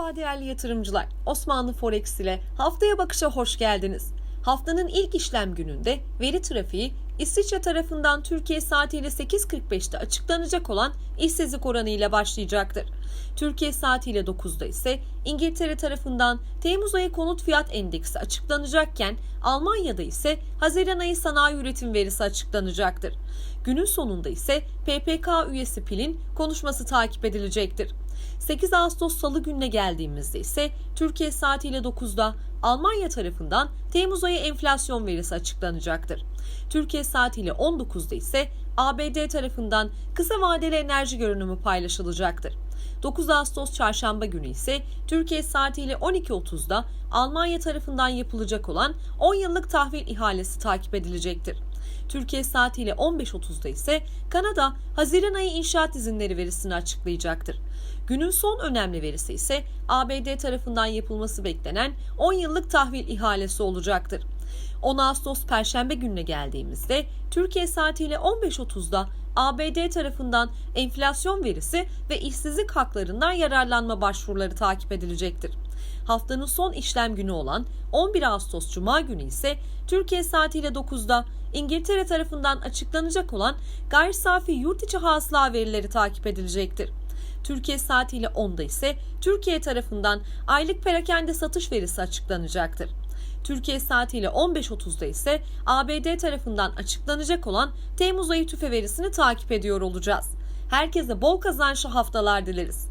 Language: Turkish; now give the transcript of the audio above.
Merhaba değerli yatırımcılar. Osmanlı Forex ile haftaya bakışa hoş geldiniz. Haftanın ilk işlem gününde veri trafiği İsviçre tarafından Türkiye saatiyle 8.45'te açıklanacak olan işsizlik oranı ile başlayacaktır. Türkiye saatiyle 9'da ise İngiltere tarafından Temmuz ayı konut fiyat endeksi açıklanacakken Almanya'da ise Haziran ayı sanayi üretim verisi açıklanacaktır. Günün sonunda ise PPK üyesi Pil'in konuşması takip edilecektir. 8 Ağustos Salı gününe geldiğimizde ise Türkiye saatiyle 9'da Almanya tarafından Temmuz ayı enflasyon verisi açıklanacaktır. Türkiye saatiyle 19'da ise ABD tarafından kısa vadeli enerji görünümü paylaşılacaktır. 9 Ağustos çarşamba günü ise Türkiye saatiyle 12.30'da Almanya tarafından yapılacak olan 10 yıllık tahvil ihalesi takip edilecektir. Türkiye saatiyle 15.30'da ise Kanada Haziran ayı inşaat izinleri verisini açıklayacaktır. Günün son önemli verisi ise ABD tarafından yapılması beklenen 10 yıllık tahvil ihalesi olacaktır. 10 Ağustos Perşembe gününe geldiğimizde Türkiye saatiyle 15.30'da ABD tarafından enflasyon verisi ve işsizlik haklarından yararlanma başvuruları takip edilecektir. Haftanın son işlem günü olan 11 Ağustos Cuma günü ise Türkiye saatiyle 9'da İngiltere tarafından açıklanacak olan gayri safi yurt içi hasıla verileri takip edilecektir. Türkiye saatiyle 10'da ise Türkiye tarafından aylık perakende satış verisi açıklanacaktır. Türkiye saatiyle 15.30'da ise ABD tarafından açıklanacak olan Temmuz ayı tüfe verisini takip ediyor olacağız. Herkese bol kazançlı haftalar dileriz.